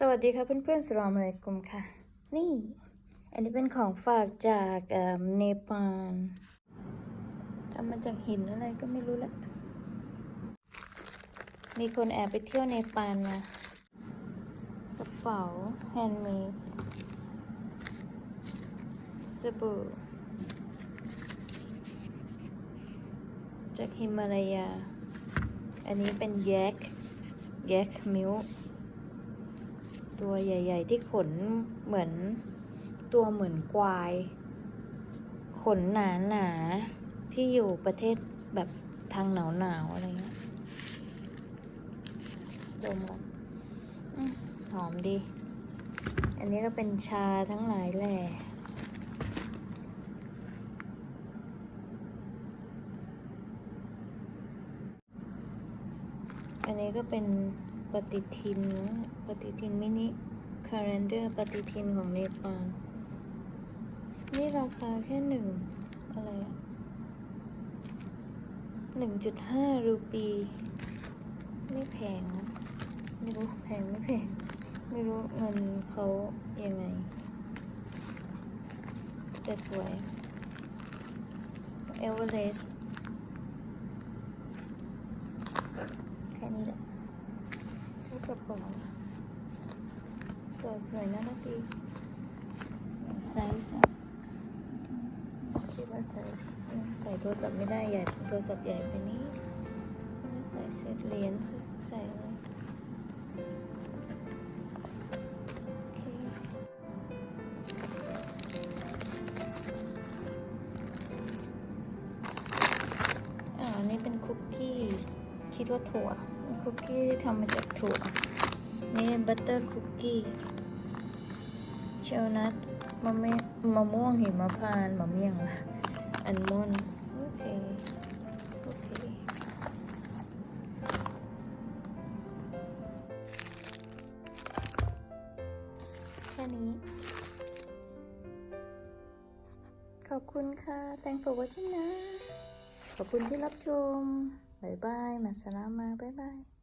สวัสดีค่ะเพื่อนๆสลามอะลัยกุมค่ะ นี่ อันนี้เป็นของฝากจากเนปาลทำมาจากหินอะไรก็ไม่รู้แหละ มีคนแอบไปเที่ยวเนปาลมากระเป๋าแฮนด์เมดสบู่จากฮิมาลายา อันนี้เป็นแยกแยกมิล ตัวใหญ่ ๆ ที่ขนเหมือนตัวเหมือนควาย ขนหนาๆ ที่อยู่ประเทศแบบทางหนาวหนาวๆอะไรเงี้ยดมก่อนอืมหอมดี อันนี้ก็เป็นชาทั้งหลายแหล่อันนี้ก็เป็น ปฏิทินนะปฏิทินมินิคา l นเดอร์ปฏิทินของเนปาลนี่ราคาแค่หนึ่งอะไรอะหนึ่งจุดห้ารูปี ไม่แพงนะไม่รู้แพงไม่แพง ไม่รู้เงินเขายังไง แต่สวยเอเวอเรสต์แค่นี้แหละชอบ กระเป๋าตัวสวยน่ารักดีไซส์คิดว่าไซส์ใส่โทรศัพท์ไม่ได้ใหญ่โทรศัพท์ใหญ่ไปนี้ใส่เศษเหรียญใส่อะไรอเคอ่าอันนี้เป็นคุกกี้ คิดว่าถั่ว คุกกี้ที่ทำมาจากถั่ว นี่บัตเตอร์คุกกี้เชลนัทมะเมมะม่วงหิมะพานต์มะเมี่ยงอัลมอนด์โอเคโอเคแค่นี้ ขอบคุณค่ะ thank for watching นะ ขอบคุณที่รับชมบายบาย มาสลามาบายบาย